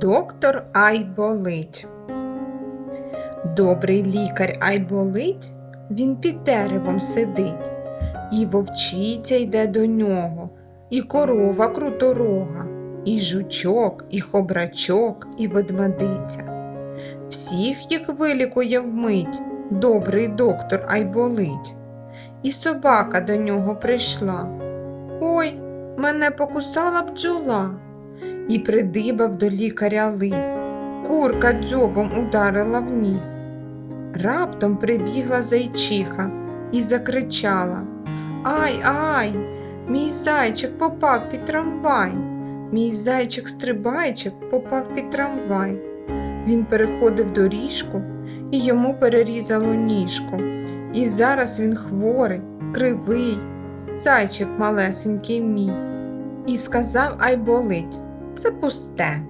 Доктор Айболить. Добрий лікар Айболить, він під деревом сидить, і вовчиця йде до нього, і корова круторога, і жучок, і хобрачок, і ведмедиця. Всіх їх вилікує вмить добрий доктор Айболить. І собака до нього прийшла. Ой, мене покусала бджола і придибав до лікаря лист. Курка дзьобом ударила в ніс. Раптом прибігла зайчиха і закричала Ай, ай, мій зайчик попав під трамвай. Мій зайчик-стрибайчик попав під трамвай. Він переходив доріжку і йому перерізало ніжку. І зараз він хворий, кривий, зайчик малесенький мій. І сказав ай болить це пусте.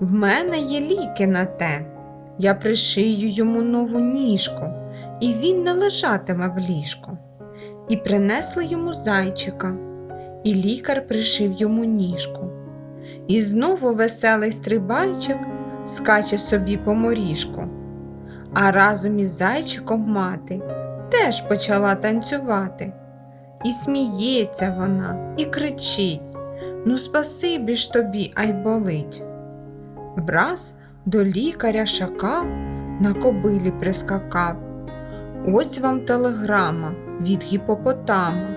В мене є ліки на те. Я пришию йому нову ніжку, і він не лежатиме в ліжку. І принесли йому зайчика, і лікар пришив йому ніжку. І знову веселий стрибайчик скаче собі по моріжку. А разом із зайчиком мати теж почала танцювати. І сміється вона, і кричить Ну, спасибі ж тобі, ай болить. Враз до лікаря шакал на кобилі прискакав. Ось вам телеграма від гіпопотама.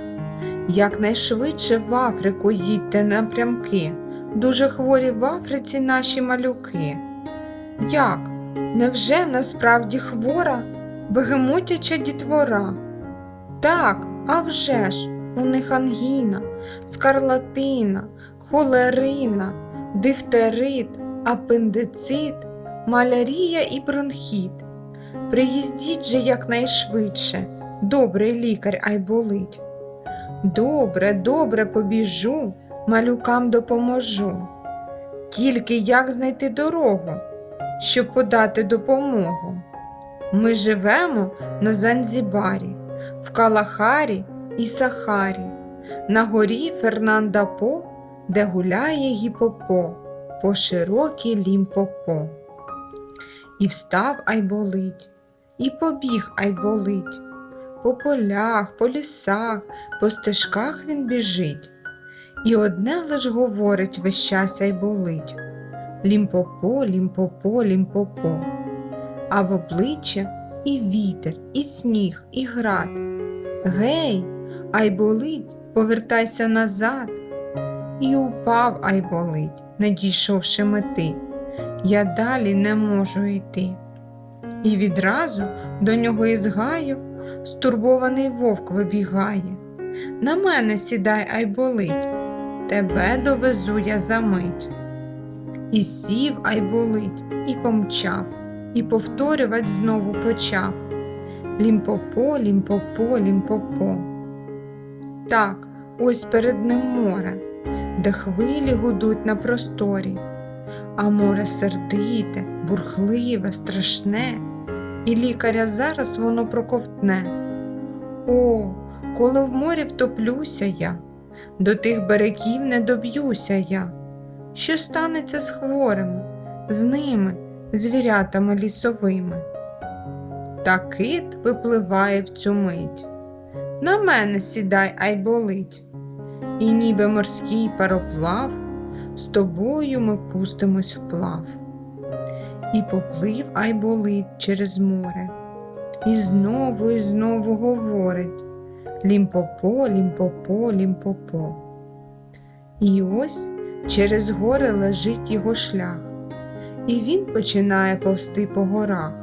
Якнайшвидше в Африку їдьте напрямки. Дуже хворі в Африці наші малюки. Як? Невже насправді хвора бегемотяча дітвора? Так, а вже ж, у них ангіна, скарлатина, холерина, дифтерит, апендицит, малярія і бронхіт. Приїздіть же якнайшвидше, добрий лікар Айболить. Добре, добре побіжу, малюкам допоможу. Тільки як знайти дорогу, щоб подати допомогу. Ми живемо на Занзібарі, в Калахарі і Сахарі, на горі Фернанда По, де гуляє гіпопо, по широкій лімпопо. І встав айболить, і побіг айболить. По полях, по лісах, по стежках він біжить, і одне лиш говорить весь час айболить. Лімпопо, лімпопо, лімпопо, а в обличчя і вітер, і сніг, і град. Гей, айболить, повертайся назад. І упав айболить, не дійшовши мети. Я далі не можу йти. І відразу до нього із гаю стурбований вовк вибігає. На мене сідай, айболить, тебе довезу я за мить. І сів айболить, і помчав, і повторювать знову почав. Лімпопо, лімпопо, лімпопо. Так, ось перед ним море, де хвилі гудуть на просторі, а море сердите, бурхливе, страшне, і лікаря зараз воно проковтне. О, коли в морі втоплюся я, до тих берегів не доб'юся я. Що станеться з хворими, з ними, звірятами лісовими? Та кит випливає в цю мить. На мене сідай, ай болить, і ніби морський пароплав, з тобою ми пустимось вплав. І поплив ай болить через море, і знову і знову говорить Лімпопо, лімпопо, лімпопо. І ось через гори лежить його шлях, і він починає повсти по горах,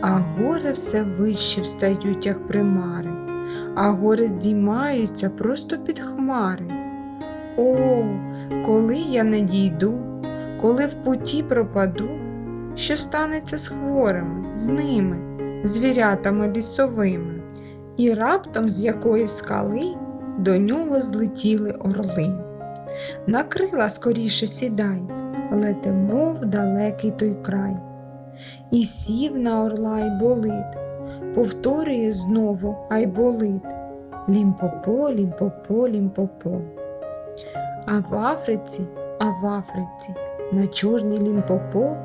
а гори все вище встають, як примари, а гори здіймаються просто під хмари. О, коли я не дійду, коли в путі пропаду, що станеться з хворими, з ними, звірятами лісовими, і раптом з якої скали до нього злетіли орли. На крила скоріше сідай, летимо в далекий той край. І сів на орла й болить, повторює знову ай болить. Лімпопо, лімпопо, лімпопо. А в Африці, а в Африці на чорній лімпопо,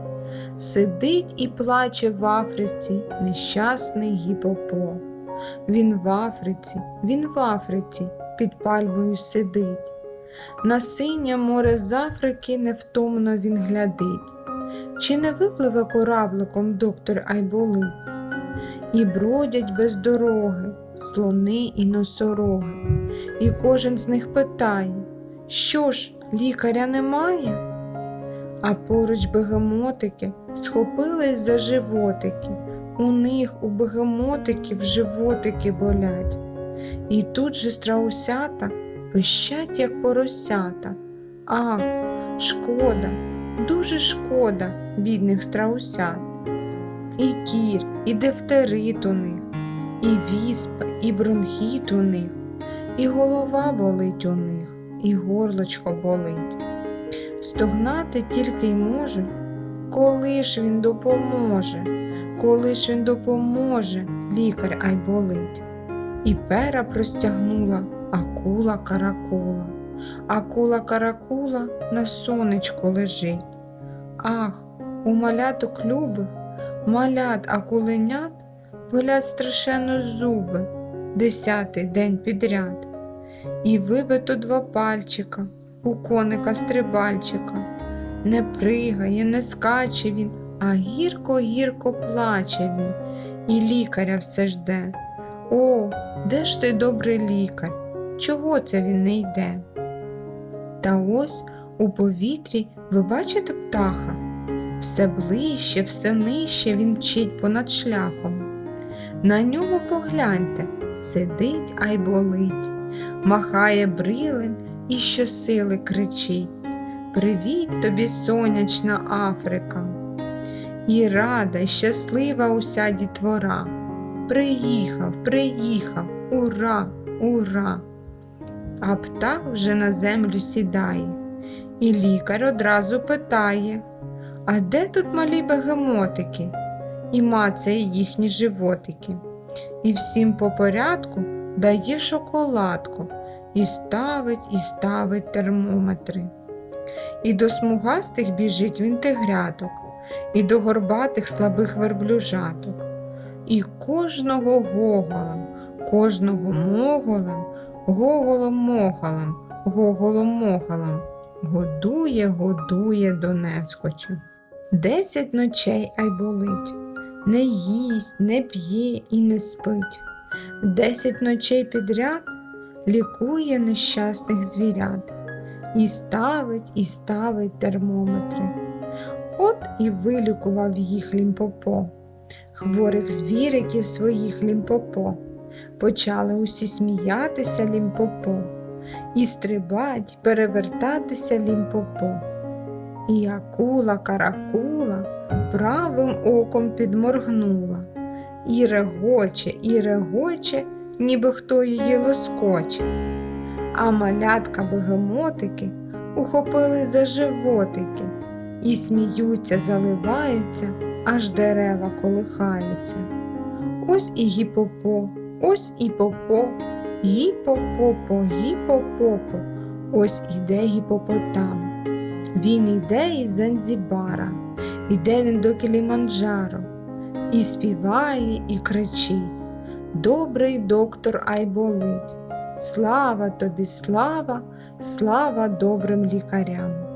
сидить і плаче в Африці нещасний гіпопо. Він в Африці, він в Африці, під пальмою сидить. На синє море з Африки невтомно він глядить. Чи не випливе корабликом доктор Айболит? І бродять без дороги слони і носороги, і кожен з них питає, що ж, лікаря немає? А поруч бегемотики схопились за животики. У них у бегемотиків животики болять. І тут же страусята пищать, як поросята. Ах, шкода, дуже шкода бідних страусят. І кір, і дифтерит у них, і віспа, і бронхіт у них, і голова болить у них, і горлочко болить. Стогнати тільки й може, коли ж він допоможе, коли ж він допоможе, лікар ай болить. І пера простягнула акула каракула, акула каракула на сонечку лежить. Ах, у маляток любих, малят акуленят болять страшенно зуби десятий день підряд. І вибито два пальчика у коника стрибальчика. Не пригає, не скаче він, а гірко-гірко плаче він, і лікаря все жде. О, де ж той добрий лікар? Чого це він не йде? Та ось у повітрі ви бачите птаха? Все ближче, все нижче він мчить понад шляхом. На ньому погляньте, сидить ай болить, махає брилем і щосили кричить. Привіт тобі, сонячна Африка. І рада, й щаслива уся дітвора. Приїхав, приїхав, ура, ура. А птах вже на землю сідає, і лікар одразу питає, а де тут малі бегемотики? І мацає їхні животики. І всім по порядку дає шоколадку, і ставить, і ставить термометри. І до смугастих біжить він тигряток, і до горбатих слабих верблюжаток, і кожного гоголем, кожного моголем, гоголом моголем, гоголом моголем, годує, годує до несхочу. Десять ночей ай болить, не їсть, не п'є і не спить. Десять ночей підряд лікує нещасних звірят і ставить, і ставить термометри. От і вилікував їх лімпопо, хворих звіриків своїх лімпопо. Почали усі сміятися лімпопо, і стрибать, перевертатися лімпопо. І акула каракула правим оком підморгнула, і регоче, і регоче, ніби хто її лоскоче. А малятка бегемотики ухопили за животики і сміються, заливаються, аж дерева колихаються. Ось і гіпопо, ось і попо, гіпопопо, гіпопопо, ось іде гіпопотам. Він йде із Занзібара, іде він до Кіліманджаро, і співає, і кричить Добрий доктор Айболить, слава тобі, слава, слава добрим лікарям.